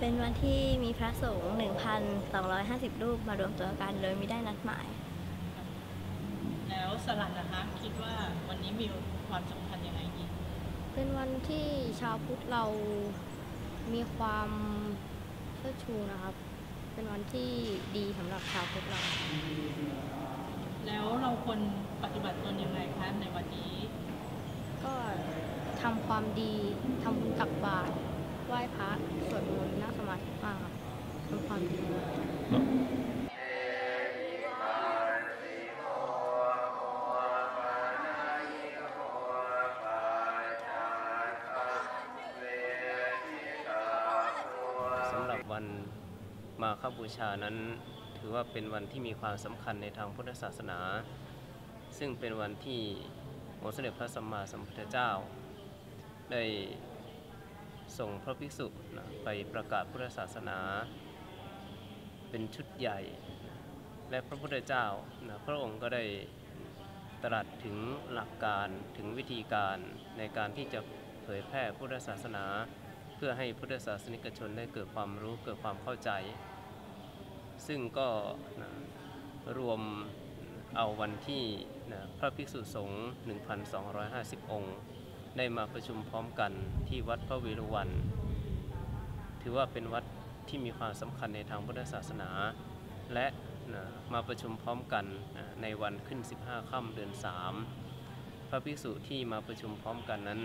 เป็นวันที่มีพระสงฆ์1,250 รูปมารวมตัวกันโดยไม่ได้นัดหมาย แล้วสลัดนะคะคิดว่าวันนี้มีความสำคัญยังไงอีกเป็นวันที่ชาวพุทธเรามีความเชิดชูนะครับ เป็นวันที่ดีสำหรับชาวพุทธเรา แล้วเราควรปฏิบัติตนยังไงคะในวันนี้ ก็ทำความดีทำบุญตักบาตร ไหว้พระสวดมนต์นั่งสมาธิมากครับทำความดีสำหรับวันมาฆบูชานั้น ถือว่าเป็นวันที่มีความสำคัญในทางพุทธศาสนา ซึ่งเป็นวันที่องค์สมเด็จพระสัมมาสัมพุทธเจ้า ได้ ส่งพระภิกษุนะไปประกาศพุทธศาสนา เป็นชุดใหญ่ และพระพุทธเจ้านะพระองค์ก็ได้ตรัสถึงหลักการถึงวิธีการในการที่จะเผยแพร่พุทธศาสนา เพื่อให้พุทธศาสนิกชนได้เกิดความรู้เกิดความเข้าใจ ซึ่งก็นะรวมเอาวันที่นะพระภิกษุสงฆ์1,250 องค์ ได้มาประชุมพร้อมกันที่วัดพระเวรุวัน ถือว่าเป็นวัดที่มีความสำคัญในทางพุทธศาสนา และนะมาประชุมพร้อมกันนะในวันขึ้น 15 ค่ำเดือน 3 พระภิกษุที่มาประชุมพร้อมกันนั้น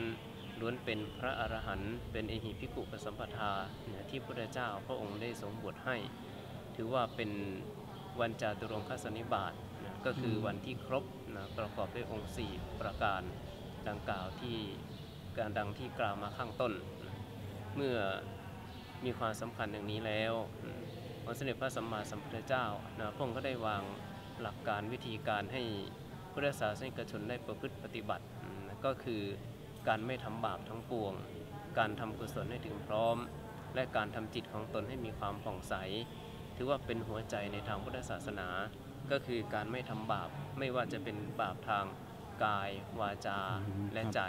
ล้วนเป็นพระอรหันต์เป็นเอหิภิกขุปสัมปทาที่พระเจ้าพระองค์ได้ทรงบวชให้ ถือว่าเป็นวันจาตุรงคสนิบาตก็คือวันที่ครบนะประกอบด้วยองค์ 4 ประการ ดังกล่าวที่การดังที่กล่าวมาข้างต้น เมื่อมีความสำคัญอย่างนี้แล้วองค์สมเด็จพระสัมมาสัมพุทธเจ้านะพระองค์ก็ได้วางหลักการวิธีการให้พุทธศาสนิกชนได้ประพฤติปฏิบัติ ก็คือการไม่ทำบาปทั้งปวง การทำกุศลให้ถึงพร้อม และการทำจิตของตนให้มีความผ่องใส ถือว่าเป็นหัวใจในทางพุทธศาสนา ก็คือการไม่ทำบาปไม่ว่าจะเป็นบาปทาง กาย วาจาและใจ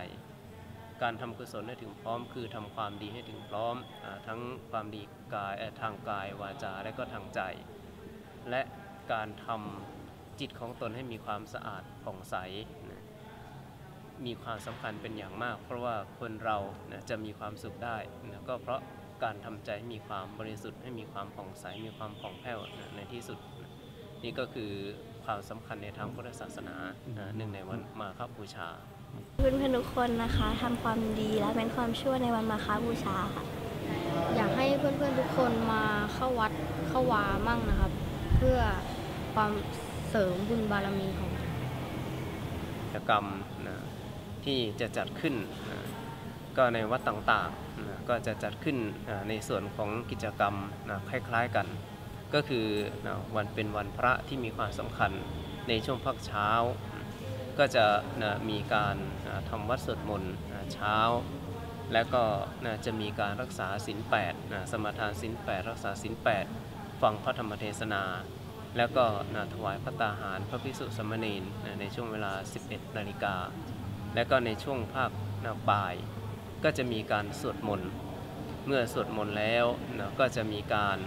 การทำกุศลให้ถึงพร้อม คือทำความดีให้ถึงพร้อมอาทั้งความดีกายเอ่อทางกายวาจาและก็ทางใจ และการทำจิตของตนให้มีความสะอาดผ่องใสนะมีความสำคัญเป็นอย่างมาก เพราะว่าคนเรานะจะมีความสุขได้นะก็เพราะการทำใจให้มีความบริสุทธิ์ให้มีความผ่องใสมีความผ่องแผ้วนะในที่สุดนะนี่ก็คือ ความสำคัญในทางพุทธศาสนานะเนื่องในวันมาฆบูชา เพื่อนๆทุกคนนะคะทำความดีและเป็นความชั่วในวันมาฆบูชาค่ะ อยากให้เพื่อนๆทุกคนมาเข้าวัดเข้าวามั่งนะครับ เพื่อความเสริมบุญบารมีของกิจกรรมนะที่จะจัดขึ้นนะก็ในวัดต่างๆนะก็จะจัดขึ้นนะในส่วนของกิจกรรมนะคล้ายๆกัน ก็คือวันเป็นวันพระที่มีความสำคัญในช่วงพักเช้า ก็จะมีการทำวัดสวดมนต์เช้า และก็จะมีการรักษาศีล8สมาทานศีล8รักษาศีล8ฟังพระธรรมเทศนา แล้วก็ถวายพระตาหารพระภิกษุสมณรนในช่วงเวลา 11นาฬิกาและก็ในช่วงภาคบ่าย ก็จะมีการสวดมนต์เมื่อสวดมนต์แล้วก็จะมีการ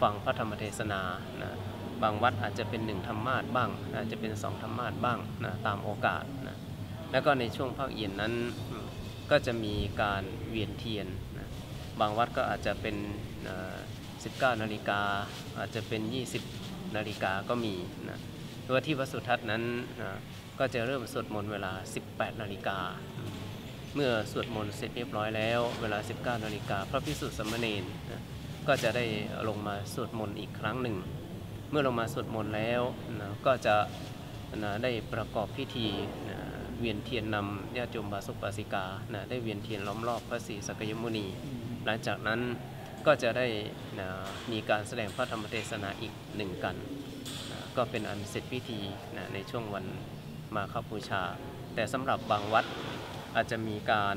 ฟังพระธรรมเทศนานะบางวัดอาจจะเป็นหนึ่งธรรมาสบ้างอาจจะเป็นสองธรรมาสบ้างนะตามโอกาสนะแล้วก็ในช่วงภาคเย็นนั้นก็จะมีการเวียนเทียนนะบางวัดก็อาจจะเป็น 19 นาฬิกาอาจจะเป็น 20 นาฬิกาก็มีนะตัวที่วัสุทัศน์นั้นนะก็จะเริ่มสวดมนต์เวลา 18 นาฬิกา เมื่อสวดมนต์เสร็จเรียบร้อยแล้ว เวลา 19 นาฬิกาพระพิสุทธิสมเณรนะ ก็จะได้ลงมาสวดมนต์อีกครั้งหนึ่ง เมื่อลงมาสวดมนต์แล้วนะก็จะนะได้ประกอบพิธีนะเวียนเทียนนำญาติโยมบาสุปบาสิกานะได้เวียนเทียนล้อมรอบพระศรีสักยมุนี หลังจากนั้นก็จะได้นะมีการแสดงพระธรรมเทศนาอีกหนึ่งกันนะก็เป็นอันเสร็จพิธีนะในช่วงวันมาฆบูชา แต่สำหรับบางวัดอาจจะมีการ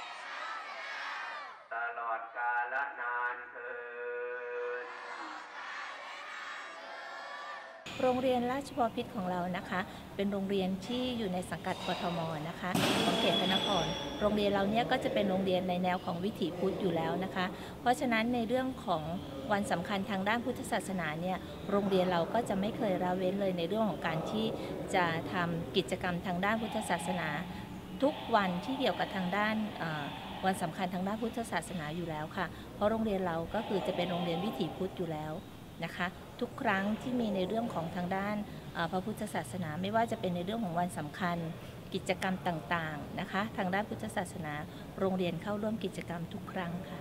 นานเทินโรงเรียนราชบพิตรของเรานะคะ เป็นโรงเรียนที่อยู่ในสังกัดกทมนะคะของเขตพระนคร โรงเรียนเราเนี่ยก็จะเป็นโรงเรียนในแนวของวิถีพุทธอยู่แล้วนะคะ เพราะฉะนั้นในเรื่องของวันสำคัญทางด้านพุทธศาสนาเนี่ยโรงเรียนเราก็จะไม่เคยละเว้นเลยในเรื่องของการที่จะทำกิจกรรมทางด้านพุทธศาสนา ทุกวันที่เกี่ยวกับทางด้านวันสำคัญทางด้านพุทธศาสนาอยู่แล้วค่ะ เพราะโรงเรียนเราก็คือจะเป็นโรงเรียนวิถีพุทธอยู่แล้วนะคะ ทุกครั้งที่มีในเรื่องของทางด้านพระพุทธศาสนาไม่ว่าจะเป็นในเรื่องของวันสำคัญ กิจกรรมต่างๆนะคะ ทางด้านพุทธศาสนา โรงเรียนเข้าร่วมกิจกรรมทุกครั้งค่ะ